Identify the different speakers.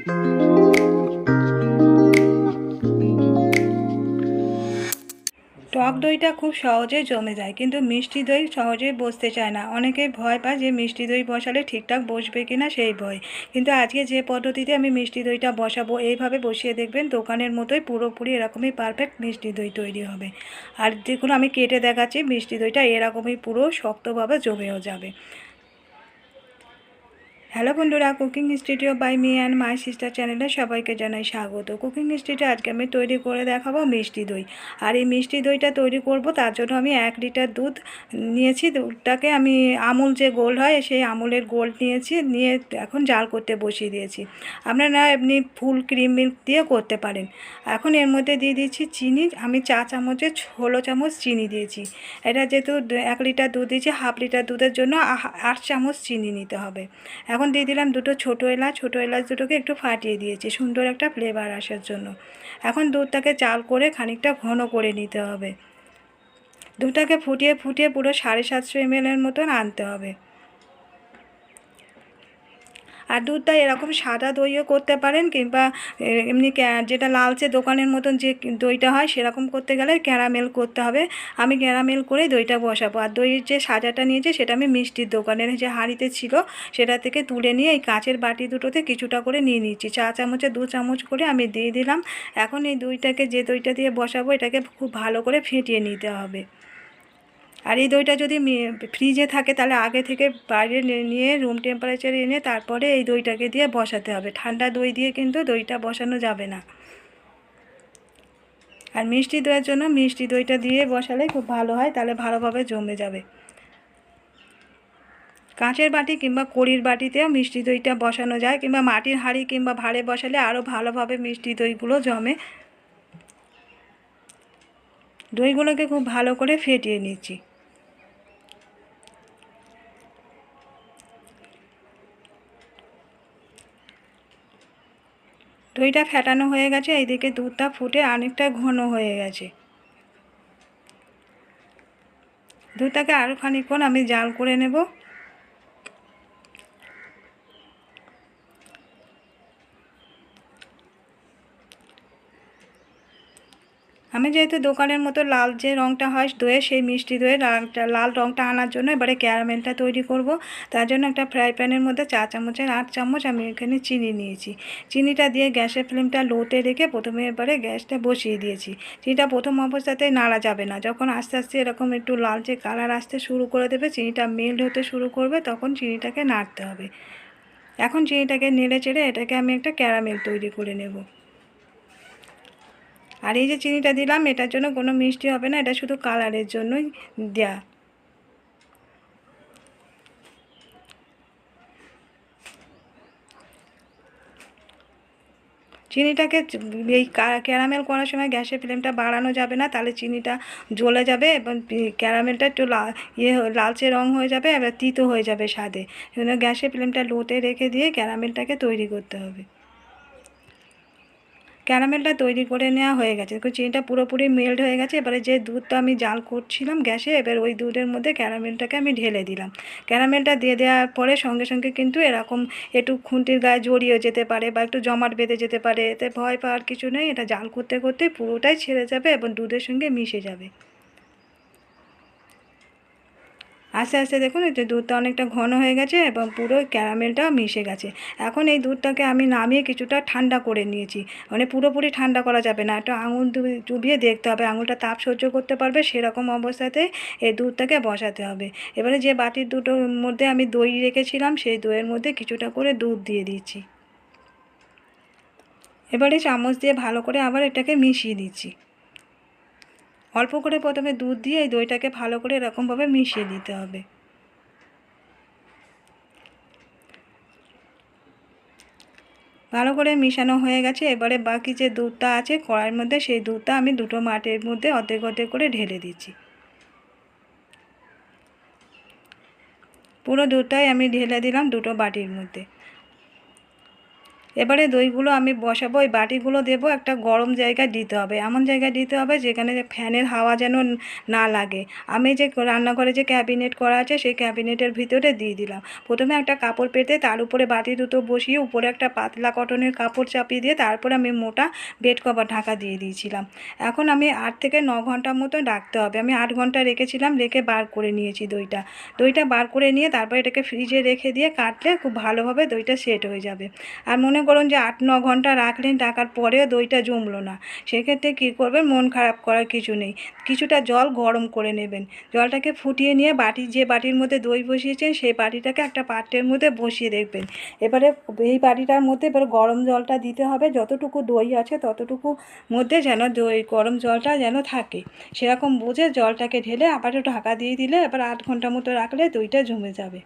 Speaker 1: টক দইটা খুব সহজে জমে যায়, কিন্তু মিষ্টি দই সহজেই বসতে চায় না। অনেকেই ভয় পায় যে মিষ্টি দই বসালে ঠিকঠাক বসবে কি না সেই ভয়। কিন্তু আজকে যে পদ্ধতিতে আমি মিষ্টি দইটা বসাবো, এইভাবে বসিয়ে দেখবেন দোকানের মতোই পুরোপুরি এরকমই পারফেক্ট মিষ্টি দই তৈরি হবে। আর দেখুন, আমি কেটে দেখাচ্ছি, মিষ্টি দইটা এরকমই পুরো শক্তভাবে জমেও যাবে। হ্যালো বন্ধুরা, cooking studio by me and my sister চ্যানেলে সবাইকে জানাই স্বাগত। কুকিং স্টুডিও আজকে আমি তৈরি করে দেখাবো মিষ্টি দই। আর এই মিষ্টি দইটা তৈরি করব, তার জন্য আমি এক লিটার দুধ নিয়েছি। দুধটাকে আমি আমুল যে গোল্ড হয়, সেই আমুলের গোল্ড নিয়েছি, নিয়ে এখন জাল করতে বসিয়ে দিয়েছি। আপনারা এমনি ফুল ক্রিম মিল্ক দিয়ে করতে পারেন। এখন এর মধ্যে দিয়ে দিচ্ছি চিনি। আমি চা চামচে ষোলো চামচ চিনি দিয়েছি। এটা যেহেতু এক লিটার দুধ দিয়েছি, হাফ লিটার দুধের জন্য আট চামচ চিনি নিতে হবে। এখন দিয়ে দিলাম দুটো ছোটো এলাচ ছোটো এলাচ দুটোকে একটু ফাটিয়ে দিয়েছি, সুন্দর একটা ফ্লেভার আসার জন্য। এখন দুধটাকে চাল করে খানিকটা ঘন করে নিতে হবে। দুধটাকে ফুটিয়ে ফুটিয়ে পুরো সাড়ে সাতশো এমএলের মতন আনতে হবে। আর দুধটা এরকম সাদা দইও করতে পারেন কিংবা এমনি যেটা লালচে দোকানের মতন যে দইটা হয় সেরকম করতে গেলে ক্যারামেল করতে হবে। আমি ক্যারামেল করে দইটা বসাবো। আর দইয়ের যে সাজাটা নিয়েছি সেটা আমি মিষ্টির দোকানের যে হাঁড়িতে ছিল সেটা থেকে তুলে নিয়ে এই কাঁচের বাটি দুটোতে কিছুটা করে নিয়ে নিচ্ছি। চা চামচে দু চামচ করে আমি দিয়ে দিলাম। এখন এই দইটাকে যে দইটা দিয়ে বসাবো এটাকে খুব ভালো করে ফেটিয়ে নিতে হবে। আর এই দইটা যদি ফ্রিজে থাকে তাহলে আগে থেকে বাইরে নিয়ে রুম টেম্পারেচারে এনে তারপরে এই দইটাকে দিয়ে বসাতে হবে। ঠান্ডা দই দিয়ে কিন্তু দইটা বসানো যাবে না। আর মিষ্টি দইয়ের জন্য মিষ্টি দইটা দিয়ে বসালে খুব ভালো হয়, তাহলে ভালোভাবে জমে যাবে। কাঁচের বাটি কিংবা কড়ির বাটিতেও মিষ্টি দইটা বসানো যায়, কিংবা মাটির হাঁড়ি কিংবা ভাঁড়ে বসালে আরও ভালোভাবে মিষ্টি দইগুলো জমে। দইগুলোকে খুব ভালো করে ফেটিয়ে নিচ্ছি। দইটা ফেটানো হয়ে গেছে, এইদিকে দুধটা ফুটে অনেকটা ঘন হয়ে গেছে। দুধটাকে আরও খানিক্ষণ আমি জাল করে নেব। আমি যেহেতু দোকানের মতো লাল যে রঙটা হয় দইয়ের সেই মিষ্টি লালটা, লাল রঙটা আনার জন্য এবারে ক্যারামেলটা তৈরি করব। তার জন্য একটা ফ্রাই প্যানের মধ্যে চা চামচের আট চামচ আমি এখানে চিনি নিয়েছি। চিনিটা দিয়ে গ্যাসের ফ্লেমটা লোতে রেখে প্রথমে এবারে গ্যাসটা বসিয়ে দিয়েছি। চিনিটা প্রথম অবস্থাতে নাড়া যাবে না। যখন আস্তে আস্তে এরকম একটু লালচে কালার আসতে শুরু করে দেবে, চিনিটা মেল্ট হতে শুরু করবে, তখন চিনিটাকে নাড়তে হবে। এখন চিনিটাকে নেড়ে চেড়ে এটাকে আমি একটা ক্যারামেল তৈরি করে নেব। আর এই যে চিনিটা দিলাম, এটার জন্য কোনো মিষ্টি হবে না, এটা শুধু কালারের জন্যই দেয়া। চিনিটাকে এই ক্যারামেল করার সময় গ্যাসের ফ্লেমটা বাড়ানো যাবে না, তাহলে চিনিটা জ্বলে যাবে এবং ক্যারামেলটা একটু ইয়ে লালচে রং হয়ে যাবে, এবার তিতো হয়ে যাবে স্বাদে। সেজন্য গ্যাসের ফ্লেমটা লোতে রেখে দিয়ে ক্যারামেলটাকে তৈরি করতে হবে। ক্যারামেলটা তৈরি করে নেওয়া হয়ে গেছে। দেখো চিনিটা পুরোপুরি মেল্ট হয়ে গেছে। এবারে যে দুধটা আমি জাল করছিলাম গ্যাসে, এবার ওই দুধের মধ্যে ক্যারামেলটাকে আমি ঢেলে দিলাম। ক্যারামেলটা দিয়ে দেওয়ার পরে সঙ্গে সঙ্গে কিন্তু এরকম একটু খুঁটির গায়ে জড়িয়ে যেতে পারে বা একটু জমাট বেঁধে যেতে পারে। এতে ভয় পাওয়ার কিছু নেই। এটা জাল করতে করতে পুরোটাই ছেড়ে যাবে এবং দুধের সঙ্গে মিশে যাবে। আস্তে আস্তে দেখুন যে দুধটা অনেকটা ঘন হয়ে গেছে এবং পুরো ক্যারামেলটা মিশে গেছে। এখন এই দুধটাকে আমি নামিয়ে কিছুটা ঠান্ডা করে নিয়েছি। মানে পুরোপুরি ঠান্ডা করা যাবে না। একটু আঙুল ডুবিয়ে দেখতে হবে। আঙুলটা তাপ সহ্য করতে পারবে, সেরকম অবস্থাতে এই দুধটাকে বসাতে হবে। এবারে যে বাটির দুটোর মধ্যে আমি দই রেখেছিলাম, সেই দইয়ের মধ্যে কিছুটা করে দুধ দিয়ে দিচ্ছি। এবারে চামচ দিয়ে ভালো করে আবার এটাকে মিশিয়ে দিচ্ছি। অল্প করে প্রথমে দুধ দিয়ে এই দইটাকে ভালো করে এরকমভাবে মিশিয়ে দিতে হবে। ভালো করে মিশানো হয়ে গেছে, এবারে বাকি যে দুধটা আছে কড়াইয়ের মধ্যে, সেই দুধটা আমি দুটো মাটির মধ্যে অর্ধেক অর্ধেক করে ঢেলে দিচ্ছি। পুরো দুধটাই আমি ঢেলে দিলাম দুটো বাটির মধ্যে। এবারে দইগুলো আমি বসাবো, ওই বাটিগুলো দেবো, একটা গরম জায়গায় দিতে হবে। এমন জায়গায় দিতে হবে যেখানে ফ্যানের হাওয়া যেন না লাগে। আমি যে রান্নাঘরে যে ক্যাবিনেট করা আছে, সেই ক্যাবিনেটের ভিতরে দিয়ে দিলাম। প্রথমে একটা কাপড় পেতে তার উপরে বাটি দুটো বসিয়ে উপরে একটা পাতলা কটনের কাপড় চাপিয়ে দিয়ে তারপরে আমি মোটা বেড কভার ঢাকা দিয়ে দিয়েছিলাম। এখন আমি আট থেকে ন ঘণ্টার মতো রাখতে হবে। আমি আট ঘণ্টা রেখেছিলাম, রেখে বার করে নিয়েছি দইটা। দইটা বার করে নিয়ে তারপর এটাকে ফ্রিজে রেখে দিয়ে কাটলে খুব ভালোভাবে দইটা সেট হয়ে যাবে। আর মনে করুন যে আট, ন ঘণ্টা রাখলেন রাখার পরেও দইটা জমলো না। সেক্ষেত্রে কী করবেন? মন খারাপ করার কিছু নেই। কিছুটা জল গরম করে নেবেন। জলটাকে ফুটিয়ে নিয়ে বাটি, যে বাটির মধ্যে দই বসিয়েছেন, সেই বাটিটাকে একটা পাত্রের মধ্যে বসিয়ে দেখবেন। এবারে এই বাটিটার মধ্যে এবার গরম জলটা দিতে হবে। যতটুকু দই আছে, ততটুকু মধ্যে যেন দই, গরম জলটা যেন থাকে। সেরকম বুঝে জলটাকে ঢেলে আবারও ঢাকা দিয়ে দিলে এবার আট ঘণ্টা মতো রাখলে দইটা জমে যাবে।